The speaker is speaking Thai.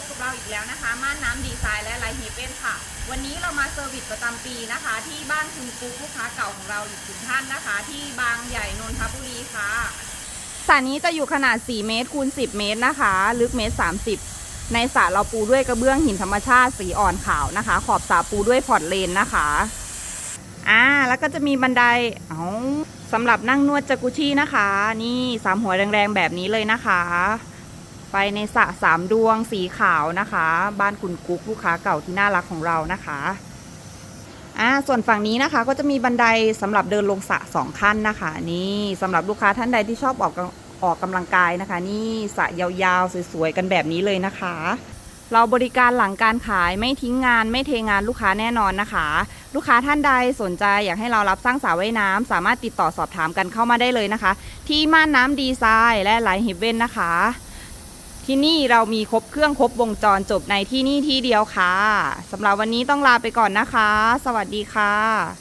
บกับเราอีกแล้วนะคะ ม่านน้ำดีไซน์และไลท์เฮเว่นค่ะ วันนี้เรามาเซอร์วิสประจำปีนะคะ ที่บ้านคุณกุ๊กลูกค้าเก่าของเราอีกถึงท่านนะคะ ที่บางใหญ่นนทบุรีค่ะสระนี้จะอยู่ขนาด 4 เมตรคูณ 10 เมตรนะคะ ลึกเมตร 30 ในสระเราปูด้วยกระเบื้องหินธรรมชาติสีอ่อนขาวนะคะ ขอบสระปูด้วยพอร์ตเลนนะคะอ่าแล้วก็จะมีบันไดเอาสำหรับนั่งนวดจากุชี่นะคะ นี่สามหัวแรงๆแบบนี้เลยนะคะ ไปในสระสามดวงสีขาวนะคะ บ้านคุณกุ๊กลูกค้าเก่าที่น่ารักของเรานะคะอ่าส่วนฝั่งนี้นะคะก็จะมีบันไดสำหรับเดินลงสระสองขั้นนะคะ นี่สำหรับลูกค้าท่านใดที่ชอบออกออกกำลังกายนะคะ นี่สระยาวๆสวยๆกันแบบนี้เลยนะคะ เราบริการหลังการขายไม่ทิ้งงานไม่เทงานลูกค้าแน่นอนนะคะ ลูกค้าท่านใดสนใจอยากให้เรารับสร้างสระว่ายน้ำสามารถติดต่อสอบถามกันเข้ามาได้เลยนะคะ ที่ม่านน้ำดีไซน์และไลท์เฮเว่นนะคะ ที่นี่เรามีครบเครื่องครบวงจรจบในที่นี่ที่เดียวค่ะสำหรับวันนี้ต้องลาไปก่อนนะคะ สวัสดีค่ะ